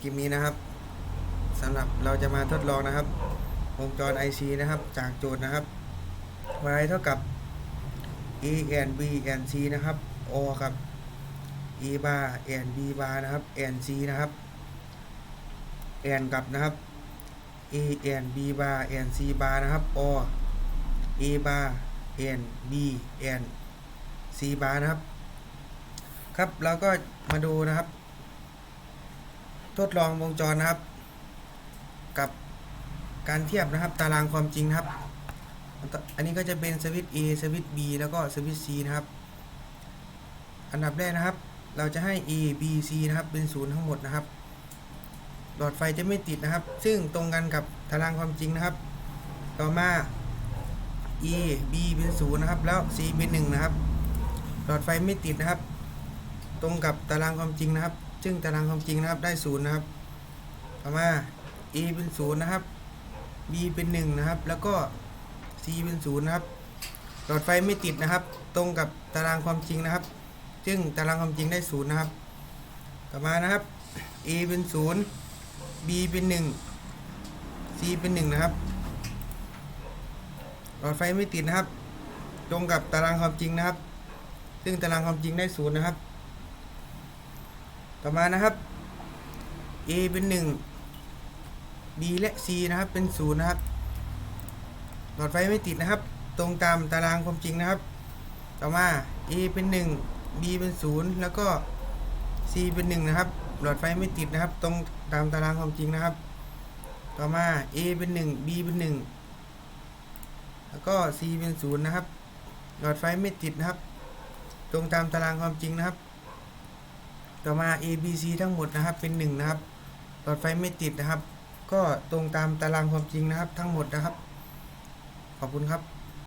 คลิปนี้นะครับสำหรับเราจะมาทดลองนะครับ วงจร IC นะครับ จากโจทย์นะครับ y เท่ากับ e and b and c นะครับ o กับ e bar and b bar นะครับ and c นะครับ and กับนะครับ e and b bar and c bar นะครับ o e bar and b and c bar นะครับ ครับเราก็มาดูนะครับ ทดลองวงจรนะครับ กับการเทียบนะครับ ตารางความจริงนะครับ อันนี้ก็จะเป็นสวิตช์ A สวิตช์ B แล้วก็สวิตช์ C นะครับ อันดับแรกนะครับ เราจะให้ A B C นะครับ เป็นศูนย์ทั้งหมดนะครับ หลอดไฟจะไม่ติดนะครับ ซึ่งตรงกันกับตารางความจริงนะครับ ต่อมา E B เป็นศูนย์นะครับ แล้ว C เป็นหนึ่งนะครับ หลอดไฟไม่ติดนะครับ ตรงกับตารางความจริงนะครับ ซึ่งตารางความจริงนะครับได้ศูนย์นะครับต่อมา A เป็นศูนย์นะครับ B เป็นหนึ่งนะครับ แล้วก็ C เป็นศูนย์นะครับ หลอดไฟไม่ติดนะครับ ตรงกับตารางความจริงนะครับ ซึ่งตารางความจริงได้ศูนย์นะครับ ต่อมานะครับ A เป็นศูนย์ B เป็นหนึ่ง C เป็นหนึ่งนะครับ หลอดไฟไม่ติดนะครับ ตรงกับตารางความจริงนะครับ ซึ่งตารางความจริงได้ศูนย์นะครับ ต่อมานะครับ A เป็นหนึ่ง B และ C นะครับ เป็นศูนย์นะครับ หลอดไฟไม่ติดนะครับ ตรงตามตารางความจริงนะครับ ต่อมา A เป็นหนึ่ง B เป็นศูนย์แล้วก็ C เป็นหนึ่งนะครับ หลอดไฟไม่ติดนะครับ ตรงตามตารางความจริงนะครับ ต่อมา A เป็นหนึ่ง B เป็นหนึ่งแล้วก็ C เป็นศูนย์นะครับ หลอดไฟไม่ติดนะครับ ตรงตามตารางความจริงนะครับ ต่อมา A B C ทั้งหมดนะครับเป็นหนึ่งนะครับหลอดไฟไม่ติดนะครับ ก็ตรงตามตารางความจริงนะครับทั้งหมดนะครับ ขอบคุณครับ